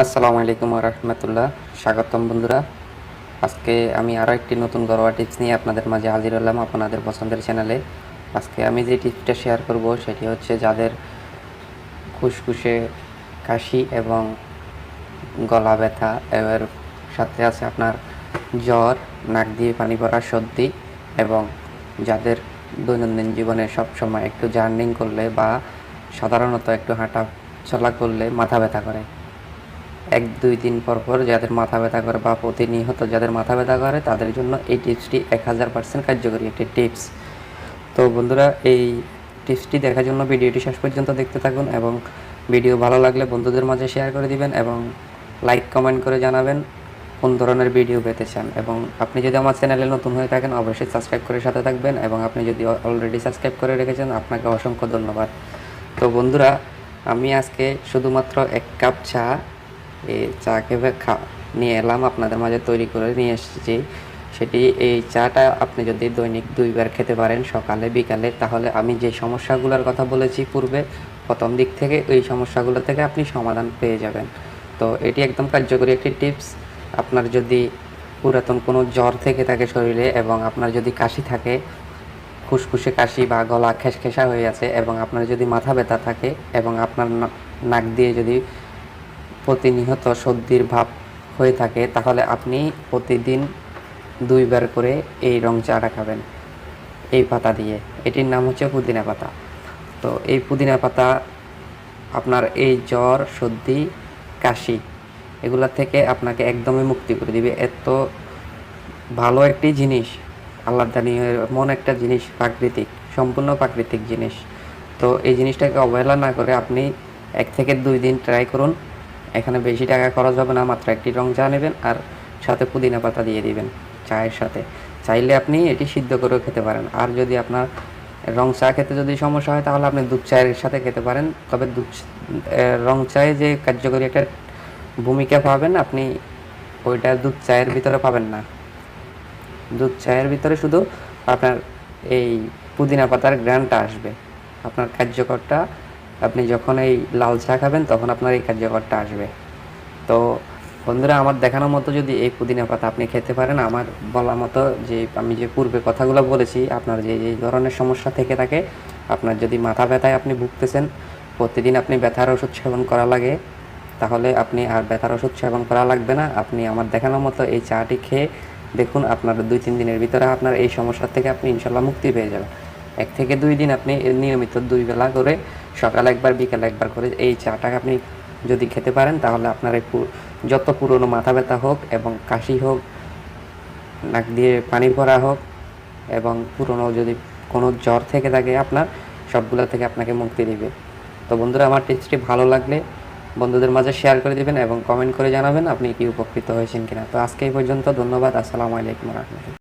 আসসালামু আলাইকুম রহমতুল্লাহ। স্বাগতম বন্ধুরা। আজকে আমি আরও একটি নতুন ঘরোয়া টিপস নিয়ে আপনাদের মাঝে হাজির হলাম আপনাদের পছন্দের চ্যানেলে আজকে আমি যে টিপসটা শেয়ার করব, সেটি হচ্ছে যাদের খুসখুসে কাশি এবং গলা ব্যথা, এর সাথে আছে আপনার জ্বর, নাক দিয়ে পানি পড়া, সর্দি এবং যাদের দৈনন্দিন জীবনে সব সময় একটু জার্নিং করলে বা সাধারণত একটু হাঁটা চলা করলে মাথা ব্যথা করে। এক, দুই দিন পর পর যাদের মাথা ব্যথা করে বা প্রতিনিয়ত যাদের মাথা ব্যথা করে, তাদের জন্য এই টিপসটি এক হাজার পার্সেন্ট কার্যকরী একটি টিপস। তো বন্ধুরা, এই টিপসটি দেখার জন্য ভিডিওটি শেষ পর্যন্ত দেখতে থাকুন এবং ভিডিও ভালো লাগলে বন্ধুদের মাঝে শেয়ার করে দিবেন এবং লাইক, কমেন্ট করে জানাবেন কোন ধরনের ভিডিও পেতে চান। এবং আপনি যদি আমার চ্যানেলে নতুন হয়ে থাকেন, অবশ্যই সাবস্ক্রাইব করে সাথে থাকবেন এবং আপনি যদি অলরেডি সাবস্ক্রাইব করে রেখেছেন, আপনাকে অসংখ্য ধন্যবাদ। তো বন্ধুরা, আমি আজকে শুধুমাত্র এক কাপ চা এই চা খেয়ে খা, নিয়ে এলাম, আপনাদের মাঝে তৈরি করে নিয়ে এসেছি। সেটি, এই চাটা আপনি যদি দৈনিক দুইবার খেতে পারেন সকালে, বিকালে, তাহলে আমি যে সমস্যাগুলোর কথা বলেছি পূর্বে, প্রথম দিক থেকে ওই সমস্যাগুলো থেকে আপনি সমাধান পেয়ে যাবেন। তো এটি একদম কার্যকরী একটি টিপস। আপনার যদি পুরাতন কোনো জ্বর থেকে থাকে শরীরে এবং আপনার যদি কাশি থাকে, খুসখুসে কাশি বা গলা খেসখেসা হয়ে আছে এবং আপনার যদি মাথা ব্যথা থাকে এবং আপনার নাক দিয়ে যদি প্রতিনিয়ত সর্দির ভাব হয়ে থাকে, তাহলে আপনি প্রতিদিন দুইবার করে এই রং চাটা খাবেন এই পাতা দিয়ে। এটির নাম হচ্ছে পুদিনা পাতা। তো এই পুদিনা পাতা, আপনার এই জ্বর, সর্দি, কাশি, এগুলা থেকে আপনাকে একদমই মুক্তি করে দিবে। এত ভালো একটি জিনিস, আল্লাহ দানি এমন একটা জিনিস, প্রাকৃতিক, সম্পূর্ণ প্রাকৃতিক জিনিস। তো এই জিনিসটাকে অবহেলা না করে আপনি এক থেকে দুই দিন ট্রাই করুন। এখানে বেশি টাকা খরচ হবে না, মাত্র একটি রং চা নেবেন আর সাথে পুদিনা পাতা দিয়ে দিবেন চায়ের সাথে। চাইলে আপনি এটি সিদ্ধ করেও খেতে পারেন। আর যদি আপনার রং চা খেতে যদি সমস্যা হয়, তাহলে আপনি দুধ চায়ের সাথে খেতে পারেন। তবে দুধ রং চায়ে যে কার্যকরী একটা ভূমিকা পাবেন, আপনি ওইটা দুধ চায়ের ভিতরে পাবেন না। দুধ চায়ের ভিতরে শুধু আপনার এই পুদিনা পাতার গ্রানটা আসবে। আপনার কার্যকরটা আপনি যখন এই লাল চা খাবেন, তখন আপনার এই কার্যকরটা আসবে। তো বন্ধুরা, আমার দেখানোর মতো যদি এই পুদিনা পাতা আপনি খেতে পারেন, আমার বলা মতো যে আমি যে পূর্বে কথাগুলো বলেছি, আপনার যে এই ধরনের সমস্যা থেকে থাকে, আপনার যদি মাথা ব্যথায় আপনি ভুগতেছেন, প্রতিদিন আপনি ব্যথার ওষুধ সেবন করা লাগে, তাহলে আপনি আর ব্যথার ওষুধ সেবন করা লাগবে না। আপনি আমার দেখানোর মতো এই চাটি খেয়ে দেখুন, আপনার দুই, তিন দিনের ভিতরে আপনার এই সমস্যার থেকে আপনি ইনশাল্লাহ মুক্তি পেয়ে যাবেন। এক থেকে দুই দিন আপনি নিয়মিত দুই বেলা করে সকালে একবার, বিকালে একবার করে এই চাটা আপনি যদি খেতে পারেন, তাহলে আপনার এই যত পুরনো মাথা ব্যথা হোক এবং কাশি হোক, নাক দিয়ে পানি ভরা হোক এবং পুরনো যদি কোনো জ্বর থেকে থাকে আপনার, সবগুলো থেকে আপনাকে মুক্তি দিবে। তো বন্ধুরা, আমার টিপসটি ভালো লাগলে বন্ধুদের মাঝে শেয়ার করে দিবেন এবং কমেন্ট করে জানাবেন আপনি কি উপকৃত হয়েছেন কিনা। তো আজকে এই পর্যন্ত, ধন্যবাদ, আসসালামু আলাইকুম রহমতুল্লাহ।